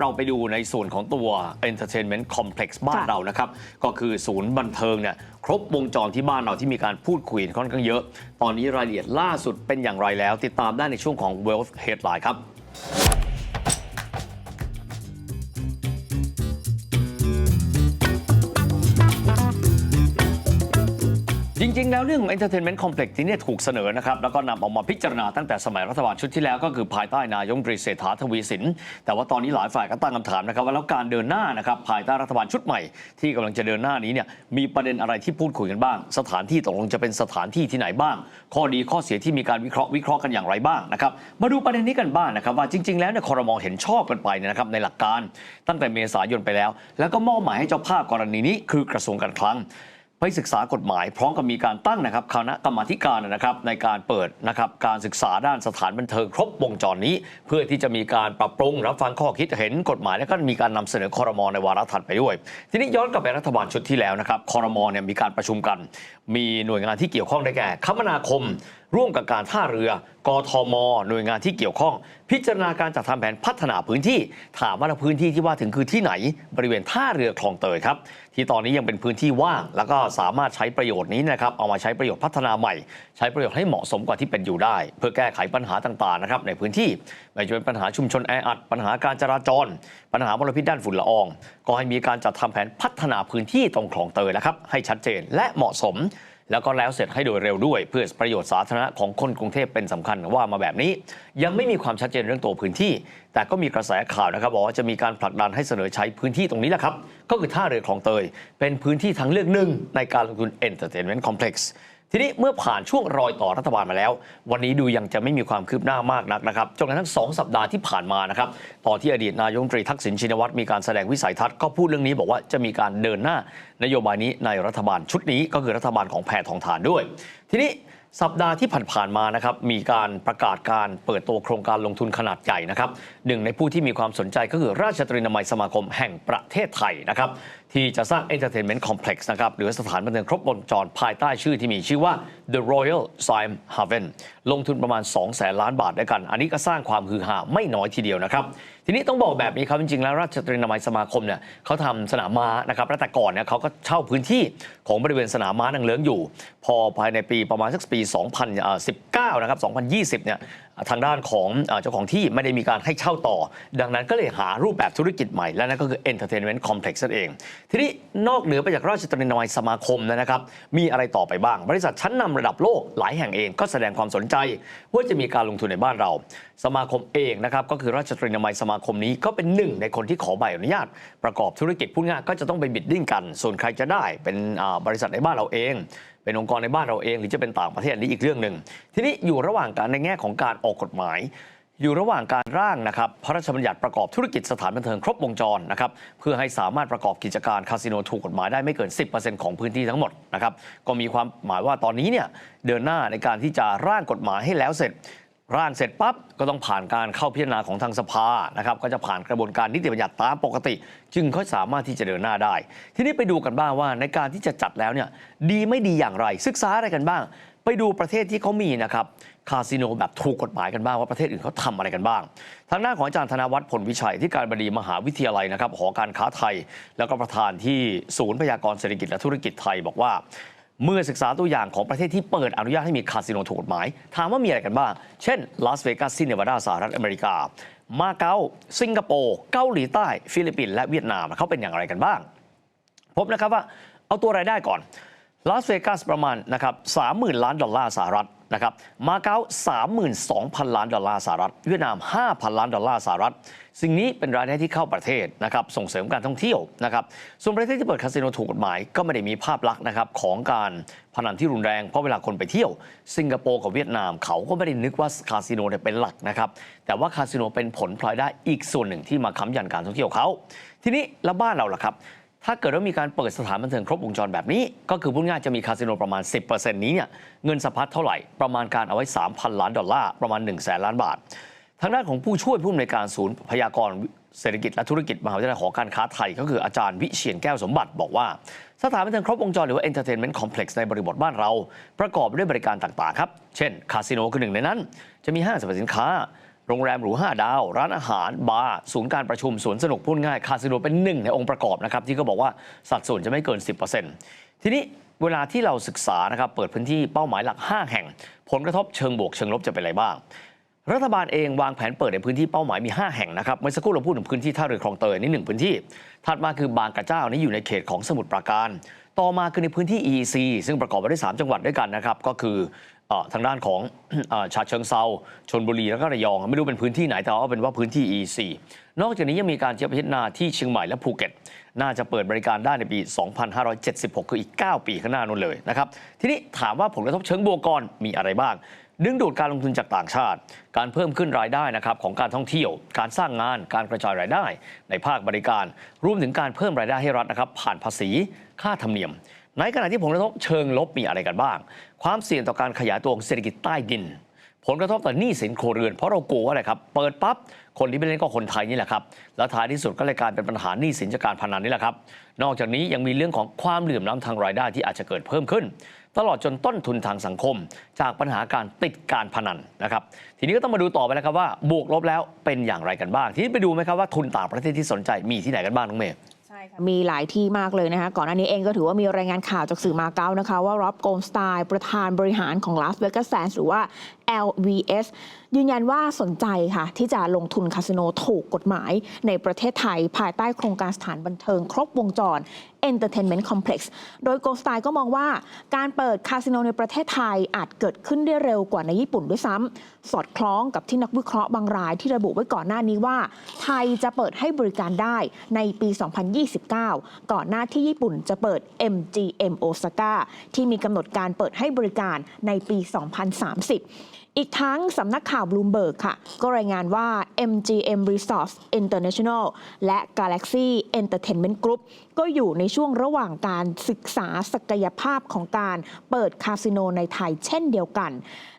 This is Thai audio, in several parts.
เราไปดูในส่วนของตัว Entertainment Complex บ้านค่ะเรานะครับ ก็คือศูนย์บันเทิงเนี่ยครบวงจรที่บ้านเราที่มีการพูดคุยค่อนข้างเยอะ ตอนนี้รายละเอียดล่าสุดเป็นอย่างไรแล้ว ติดตามได้ในช่วงของ Wealth Headline ครับ ริง ๆ แล้วเรื่องของ Entertainment Complex ที่เนี่ยถูกเสนอนะครับ แล้วก็นำออกมาพิจารณาตั้งแต่สมัยรัฐบาลชุดที่แล้วก็คือภายใต้นายกรัฐมตรีเศรษฐาทวีสิน แต่ว่าตอนนี้หลายฝ่ายก็ตั้งคำถามนะครับว่าแล้วการเดินหน้านะครับภายใต้รัฐบาลชุดใหม่ ที่กำลังจะเดินหน้านี้เนี่ยมีประเด็นอะไรที่พูดคุยกันบ้าง สถานที่ตกลงจะเป็นสถานที่ที่ไหนบ้าง ข้อดีข้อเสียที่มีการวิเคราะห์วิเคราะห์กันอย่างไรบ้างนะครับมาดูประเด็นนี้กันบ้างนะครับว่าจริง ๆ แล้วเนี่ยคอรมอเห็นชอบกันไปเนี่ยนะครับในหลักการตั้งแต่เมษายนไปแล้ว แล้วก็มอบหมายให้เจ้าภาพกรณีนี้คือกระทรวงการคลัง ไปศึกษากฎหมาย พร้อมกับมีการตั้งนะครับคณะกรรมาการนะครับในการเปิดนะครับการศึกษาด้านสถานบันเทิงครบวงจรนี้ เพื่อที่จะมีการปรับปรุงรับฟังข้อคิดเห็นกฎหมาย และก็มีการนำเสนอคอรมอในวาระถัดไปด้วย ทีนี้ย้อนกลับไปรัฐบาลชุดที่แล้วนะครับคอรมอเนี่ยมีการประชุมกัน มีหน่วยงานที่เกี่ยวข้องได้แก่คมนาคมร่วมกับการท่าเรือ กทม หน่วยงานที่เกี่ยวข้อง พิจารณาการจัดทำแผนพัฒนาพื้นที่ ถามว่าพื้นที่ที่ว่าถึงคือที่ไหน บริเวณท่าเรือคลองเตยครับ ที่ตอนนี้ยังเป็นพื้นที่ว่าง แล้วก็สามารถใช้ประโยชน์นี้นะครับเอามาใช้ประโยชน์พัฒนาใหม่ ใช้ประโยชน์ให้เหมาะสมกว่าที่เป็นอยู่ได้ เพื่อแก้ไขปัญหาต่างๆนะครับในพื้นที่ไม่ว่าจะเป็นปัญหาชุมชนแออัดปัญหาการจราจร ปัญหามลพิษด้านฝุ่นละออง ก็ให้มีการจัดทำแผนพัฒนาพื้นที่ตรงคลองเตยนะครับให้ชัดเจนและเหมาะสม แล้วก็แล้วเสร็จให้โดยเร็วด้วย เพื่อประโยชน์สาธารณะของคนกรุงเทพเป็นสำคัญว่ามาแบบนี้ ยังไม่มีความชัดเจนเรื่องตัวพื้นที่ แต่ก็มีกระแสข่าวนะครับบอกว่าจะมีการผลักดันให้เสนอใช้พื้นที่ตรงนี้แหละครับก็คือท่าเรือคลองเตย เป็นพื้นที่ทางเลือกหนึ่งในการลงทุนเอ็นเตอร์เทนเมนต์คอมเพล็กซ์ ทีนี้เมื่อผ่านช่วงรอยต่อรัฐบาลมาแล้ว วันนี้ดูยังจะไม่มีความคืบหน้ามากนักนะครับจนกระทั่งสองสัปดาห์ที่ผ่านมานะครับตอนที่อดีตนายกรัฐมนตรีทักษิณชินวัตรมีการแสดงวิสัยทัศน์ก็พูดเรื่องนี้บอกว่าจะมีการเดินหน้านโยบายนี้ในรัฐบาลชุดนี้ก็คือรัฐบาลของแพทองทานด้วย ทีนี้สัปดาห์ที่ผ่านๆมานะครับมีการประกาศการเปิดตัวโครงการลงทุนขนาดใหญ่นะครับหนึ่งในผู้ที่มีความสนใจก็คือราชตรีนามัยสมาคมแห่งประเทศไทยนะครับที่จะสร้าง Entertainment Complex นะครับหรือสถานบันเทิงครบวงจรภายใต้ชื่อที่มีชื่อว่า The Royal Siam Haven ลงทุนประมาณ2แสนล้านบาทด้วยกัน อันนี้ก็สร้างความฮือฮาไม่น้อยทีเดียวนะครับ ทีนี้ต้องบอกแบบนี้ครับ จริงๆ แล้วราชตรีนามัยสมาคมเนี่ยเขาทำสนามม้านะครับและแต่ก่อนเนี่ยเขาก็เช่าพื้นที่ของบริเวณสนามม้านางเลิ้งอยู่ พอภายในปีประมาณสักปี 2019 นะครับ 2020 เนี่ย ทางด้านของเอ่อเจ้าของที่ไม่ได้มีการให้เช่าต่อ ดังนั้นก็เลยหารูปแบบธุรกิจใหม่ และนั่นก็คือ Entertainment Complex นั่นเอง ทีนี้นอกเหนือไปจากราชตรีนอยสมาคมนะครับ มีอะไรต่อไปบ้าง บริษัทชั้นนำระดับโลกหลายแห่งเองก็แสดงความสนใจ ว่าจะมีการลงทุนในบ้านเรา สมาคมเองนะครับก็คือราชตรีนามัยสมาคมนี้ก็เป็นหนึ่งในคนที่ขอใบอนุญาต ประกอบธุรกิจพูดง่ายก็จะต้องไปบิดดิ้งกัน ส่วนใครจะได้เป็นบริษัทในบ้านเราเอง เป็นองค์กรในบ้านเราเอง หรือจะเป็นต่างประเทศนนี้อีกเรื่องหนึ่งทีนี้อยู่ระหว่างการในแง่ของการออกกฎหมายอยู่ระหว่างการร่างนะครับพระราชบัญญัติประกอบธุรกิจสถานบันเทิงครบวงจรนะครับเพื่อให้สามารถประกอบกิจการคาสิโนถูกกฎหมายได้ไม่เกิน 10%ของพื้นที่ทั้งหมดนะครับก็มีความหมายว่าตอนนี้เนี่ยเดินหน้าในการที่จะร่างกฎหมายให้แล้วเสร็จ ร่างเสร็จปั๊บก็ต้องผ่านการเข้าพิจารณาของทางสภานะครับก็จะผ่านกระบวนการนิติบัญญัติตามปกติ จึงเขาสามารถที่จะเดินหน้าได้ ทีนี้ไปดูกันบ้างว่าในการที่จะจัดแล้วเนี่ยดีไม่ดีอย่างไร ศึกษาอะไรกันบ้าง ไปดูประเทศที่เขามีนะครับคาสิโนแบบถูกกฎหมายกันบ้างว่าประเทศอื่นเขาทำอะไรกันบ้าง ทางด้าของอาจารย์ธนวัฒน์ผลวิชัยที่การบดีมหาวิทยาลัยนะครับหอการค้าไทย แล้วก็ประธานที่ศูนย์พยากรณ์เศรษฐกิจและธุรกิจไทยบอกว่า เมื่อศึกษาตัวอย่างของประเทศที่เปิดอนุญาตให้มีคาสิโนถูกกฎหมาย ถามว่ามีอะไรกันบ้าง เช่นลาสเวกัสที่เนวาดาสหรัฐอเมริกา มาเก๊าสิงคโปร์เกาหลีใต้ ฟิลิปปินส์และเวียดนามเขาเป็นอย่างไรกันบ้าง พบนะครับว่าเอาตัวรายได้ก่อน ลาสเวกัสประมาณนะครับ30,000ล้านดอลลาร์สหรัฐนะครับ มาเก๊า32,000ล้านดอลลาร์สหรัฐ เวียดนาม5,000ล้านดอลลาร์สหรัฐ สิ่งนี้เป็นรายได้ที่เข้าประเทศนะครับ ส่งเสริมการท่องเที่ยวนะครับ ส่วนประเทศที่เปิดคาสิโนถูกกฎหมายก็ไม่ได้มีภาพลักษณ์นะครับของการพนันที่รุนแรง เพราะเวลาคนไปเที่ยว สิงคโปร์กับเวียดนามเขาก็ไม่ได้นึกว่าคาสิโนเนี่ยเป็นหลักนะครับ แต่ว่าคาสิโนเป็นผลพลอยได้อีกส่วนหนึ่งที่มาค้ำยันการท่องเที่ยวเขา ทีนี้แล้วบ้านเราล่ะครับ ถ้าเกิดว่ามีการเปิดสถานบันเทิงครบวงจรแบบนี้ ก็คือพูดง่ายจะมีคาสิโนประมาณ 10%นี้เนี่ยเงินสะพัดเท่าไหร่ ประมาณการเอาไว้ 3,000 ล้านดอลลาร์ประมาณ 1 0 0 0 0แสนล้านบาท ทางด้านของผู้ช่วยผู้อำนวยการศูนย์พยากรณ์เศรษฐกิจและธุรกิจมหาวิทยาลัยหอการค้าไทย ก็คืออาจารย์วิเชียนแก้วสมบัติบอกว่า สถานบันเทิงครบวงจรหรือว่า Entertainment Complex ในบริบทบ้านเรา ประกอบด้วยบริการต่างๆครับ เช่น คาสิโนคือหนึ่งในนั้น จะมีห้างสรรพสินค้า โรงแรมหรู 5 ดาว ร้านอาหาร บาร์ ศูนย์การประชุมสวนสนุกพูดง่าย คาสิโนเป็นหนึ่งในองค์ประกอบนะครับ ที่ก็บอกว่าสัดส่วนจะไม่เกิน 10%ทีนี้เวลาที่เราศึกษานะครับเปิดพื้นที่เป้าหมายหลัก 5 แห่ง ผลกระทบเชิงบวกเชิงลบจะเป็นอะไรบ้าง รัฐบาลเองวางแผนเปิดในพื้นที่เป้าหมายมี 5 แห่งนะครับเมื่อสักครู่เราพูดถึงพื้นที่ท่าเรือคลองเตยนี่หนึ่งพื้นที่ ถัดมาคือบางกระเจ้านี่อยู่ในเขตของสมุทรปราการ ต่อมาคือในพื้นที่ EC ซึ่งประกอบไปด้วย3จังหวัดด้วยกันนะครับก็คือ ทางด้านของเอ่อฉะเชิงเซาชนบุรีแล้วก็ระยอง ไม่รู้เป็นพื้นที่ไหนแต่เอาเป็นว่าพื้นที่ EEC นอกจากนี้ยังมีการเทียพิจารณาที่เชียงใหม่และภูเก็ต น่าจะเปิดบริการได้ในปี 2576 คืออีก 9 ปีข้างหน้านู้นเลยนะครับ ทีนี้ถามว่าผลกระทบเชิงบวกก่อนมีอะไรบ้าง ดึงดูดการลงทุนจากต่างชาติ การเพิ่มขึ้นรายได้นะครับของการท่องเที่ยว การสร้างงาน การกระจายรายได้ ในภาคบริการ รวมถึงการเพิ่มรายได้ให้รัฐนะครับผ่านภาษี ค่าธรรมเนียม ในขณะที่ผลกระทบเชิงลบมีอะไรกันบ้าง ความเสี่ยงต่อการขยายตัวของเศรษฐกิจใต้ดิน ผลกระทบต่อหนี้สินครัวเรือนเพราะเรากลัวว่าอะไรครับ เปิดปั๊บคนที่ไปเล่นก็คนไทยนี่แหละครับ แล้วท้ายที่สุดก็เลยกลายเป็นปัญหาหนี้สินจากการพนันนี่แหละครับ นอกจากนี้ยังมีเรื่องของความเหลื่อมล้ำทางรายได้ที่อาจจะเกิดเพิ่มขึ้น ตลอดจนต้นทุนทางสังคม จากปัญหาการติดการพนันนะครับ ทีนี้ก็ต้องมาดูต่อไปแล้วครับว่าบวกลบแล้วเป็นอย่างไรกันบ้าง ทีนี้ไปดูไหมครับว่าทุนต่างประเทศที่สนใจมีที่ไหนกันบ้างน้องเมย์ มีหลายที่มากเลยนะคะก่อนหน้านี้เองก็ถือว่ามีรายงานข่าวจากสื่อมาเก๊านะคะ ว่าร็อบโกลสไตล์ประธานบริหารของลาสเวกัสแซนหรือว่า LVS ยืนยันว่าสนใจค่ะ ที่จะลงทุนคาสิโนถูกกฎหมายในประเทศไทย ภายใต้โครงการสถานบันเทิงครบวงจร Entertainment Complex โดย Gold Style ก็มองว่าการเปิดคาสิโนในประเทศไทยอาจเกิดขึ้นได้เร็วกว่าในญี่ปุ่นด้วยซ้ำสอดคล้องกับที่นักวิเคราะห์บางรายที่ระบุไว้ก่อนหน้านี้ว่า ไทยจะเปิดให้บริการได้ในปี 2029 ก่อนหน้าที่ญี่ปุ่นจะเปิด MGM Osaka ที่มีกำหนดการเปิดให้บริการในปี 2030 อีกทั้งสำนักข่าวบลูมเบิร์กค่ะ ก็รายงานว่า MGM Resorts International และ Galaxy Entertainment Group ก็อยู่ในช่วงระหว่างการศึกษาศักยภาพของการเปิดคาสิโนในไทยเช่นเดียวกัน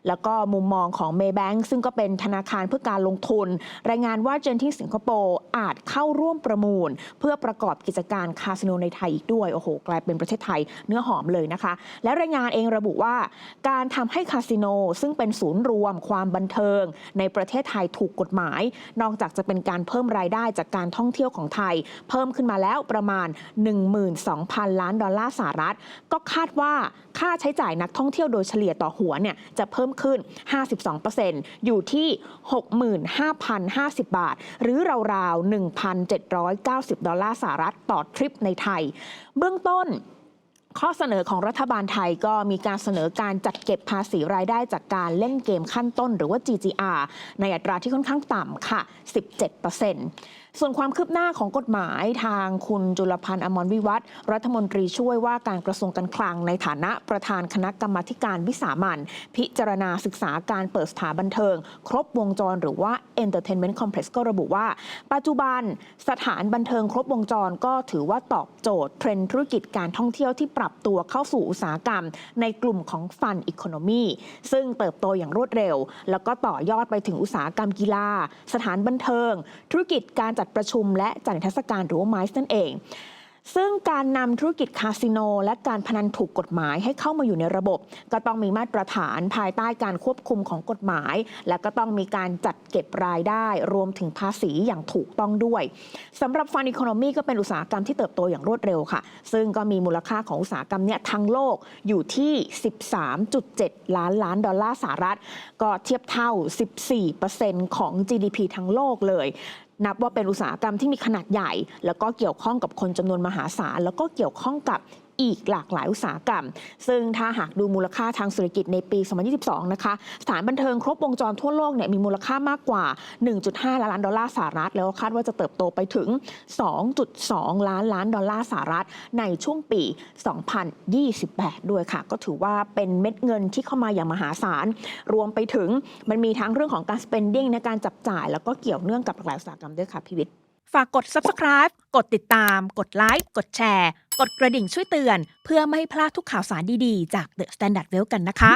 แล้วก็มุมมองของ Maybank ซึ่งก็เป็นธนาคารเพื่อการลงทุน รายงานว่าเจนที่สิงคโปร์อาจเข้าร่วมประมูล เพื่อประกอบกิจการคาสิโนในไทยอีกด้วยโอ้โหกลายเป็นประเทศไทยเนื้อหอมเลยนะคะ และรายงานเองระบุว่า การทำให้คาสิโนซึ่งเป็นศูนย์รวมความบันเทิง ในประเทศไทยถูกกฎหมาย นอกจากจะเป็นการเพิ่มรายได้จากการท่องเที่ยวของไทย เพิ่มขึ้นมาแล้วประมาณ 12,000 ล้านดอลลาร์สหรัฐ ก็คาดว่าค่าใช้จ่ายนักท่องเที่ยวโดยเฉลี่ยต่อหัวเนี่ยจะเพิ่มขึ้น 52%อยู่ที่ 65,050 บาท หรือราวๆ 1,790 ดอลลาร์สหรัฐต่อทริปในไทย เบื้องต้น ข้อเสนอของรัฐบาลไทยก็มีการเสนอการจัดเก็บภาษีรายได้จากการเล่นเกมขั้นต้นหรือว่า GGR ในอัตราที่ค่อนข้างต่ำค่ะ 17%ส่วนความคืบหน้าของกฎหมายทางคุณจุลพันธ์อมรวิวัฒรัฐมนตรีช่วยว่าการกระทรวงการคลังในฐานะประธานคณะกรรมาการวิสามันพิจารณาศึกษาการเปิดสถานบันเทิง ครบวงจรหรือว่า Entertainment Complex ก็ระบุว่า ปัจจุบันสถานบันเทิงครบวงจรก็ถือว่าตอบโจทย์เทรนด์ธุรกิจการท่องเที่ยวที่ปรับตัวเข้าสู่อุตสาหกรรม ในกลุ่มของฟันอีโคโนมีซึ่งเติบโตอย่างรวดเร็ว แล้วก็ต่อยอดไปถึงอุตสาหกรรมกีฬา สถานบันเทิง ธุรกิจการจัดประชุมและจัดนิทรรศการหรือว่าไมซ์นั่นเองซึ่งการนำธุรกิจคาสิโน และการพนันถูกกฎหมายให้เข้ามาอยู่ในระบบ ก็ต้องมีมาตรฐานภายใต้การควบคุมของกฎหมาย และก็ต้องมีการจัดเก็บรายได้ รวมถึงภาษีอย่างถูกต้องด้วยสำหรับฟันอีโคโนมีก็เป็นอุตสาหกรรมที่เติบโตอย่างรวดเร็วค่ะ ซึ่งก็มีมูลค่าของอุตสาหกรรมเนี้ยทั้งโลกอยู่ที่ 13.7 ล้านล้านดอลลาร์สหรัฐ ก็เทียบเท่า 14%ของ GDP ทั้งโลกเลย นับว่าเป็นอุตสาหกรรมที่มีขนาดใหญ่ แล้วก็เกี่ยวข้องกับคนจำนวนมหาศาล แล้วก็เกี่ยวข้องกับ อีกหลากหลายอุตสาหกรรม ซึ่งถ้าหากดูมูลค่าทางเศรษฐกิจในปี 2022 นะคะ สถานบันเทิงครบวงจรทั่วโลกเนี่ยมีมูลค่ามากกว่า 1.5 ล้านดอลลาร์สหรัฐ แล้วคาดว่าจะเติบโตไปถึง 2.2 ล้านล้านดอลลาร์สหรัฐ ในช่วงปี 2028 ด้วยค่ะ ก็ถือว่าเป็นเม็ดเงินที่เข้ามาอย่างมหาศาล รวมไปถึงมันมีทั้งเรื่องของการ spending ในการจับจ่าย แล้วก็เกี่ยวเนื่องกับหลายอุตสาหกรรมด้วยค่ะพี่วิทย์ ฝากกด subscribe กดติดตาม กดไลค์ กดแชร์ กดกระดิ่งช่วยเตือน เพื่อไม่ให้พลาดทุกข่าวสารดีๆ จาก The Standard Well กันนะคะ